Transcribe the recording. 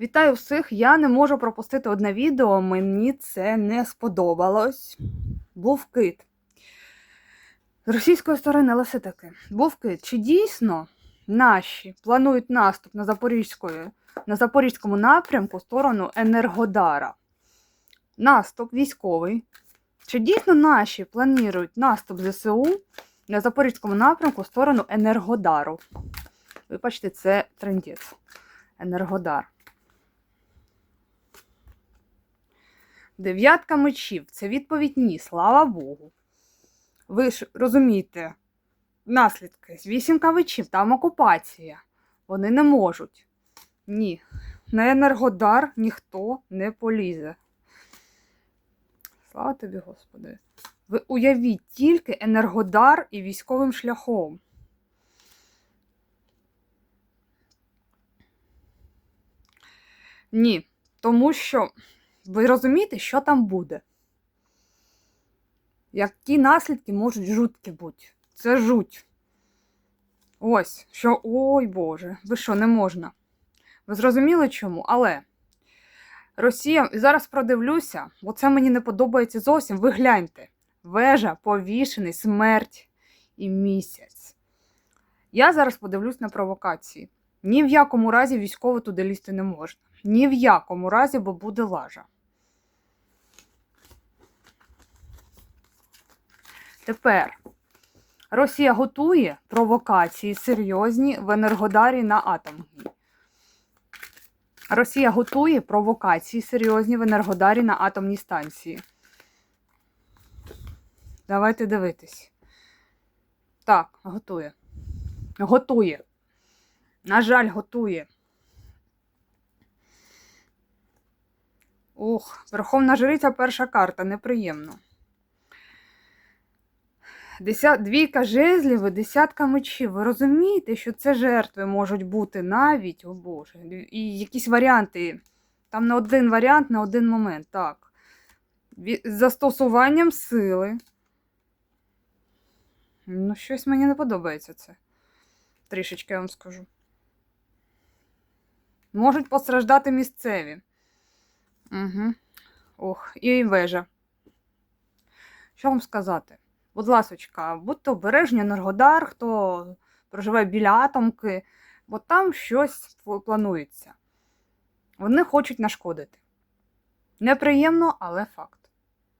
Вітаю всіх! Я не можу пропустити одне відео, мені це не сподобалось. Був кит. З російської сторони, але все-таки, був кит. Чи дійсно наші планують наступ на, Запорізької, на Запорізькому напрямку в сторону Енергодара? Наступ військовий. Чи дійсно наші планують наступ ЗСУ на Запорізькому напрямку в сторону Енергодару? Вибачте, це трендець. Енергодар. Дев'ятка мечів. Це відповідь ні, слава Богу. Ви ж розумієте, наслідки. Вісімка мечів, там окупація. Вони не можуть. Ні. На Енергодар ніхто не полізе. Слава тобі, Господи. Ви уявіть тільки Енергодар і військовим шляхом. Ні. Тому що ви розумієте, що там буде? Які наслідки можуть жуткі бути? Це жуть. Ось, що, ой Боже, ви що, не можна? Ви зрозуміли чому? Але Росія, зараз продивлюся, бо це мені не подобається зовсім. Ви гляньте. Вежа, повішений, смерть і місяць. Я зараз подивлюсь на провокації. Ні в якому разі військово туди лізти не можна. Ні в якому разі, бо буде лажа. Тепер Росія готує провокації серйозні в Енергодарі на атомній. Росія готує провокації серйозні в Енергодарі на атомній станції. Давайте дивитись. Так, готує. Готує. На жаль, готує. Ух, Верховна Жриця перша карта, неприємно. Деся... Двійка жезлів десятка мечів. Ви розумієте, що це жертви можуть бути навіть, о Боже, і якісь варіанти. Там не один варіант на один момент. Так. З застосуванням сили. Ну, щось мені не подобається це. Трішечки я вам скажу. Можуть постраждати місцеві. Угу. Ох, і вежа. Що вам сказати? Будь ласочка, будьте обережні, Енергодар, хто проживає біля атомки, бо там щось планується. Вони хочуть нашкодити. Неприємно, але факт.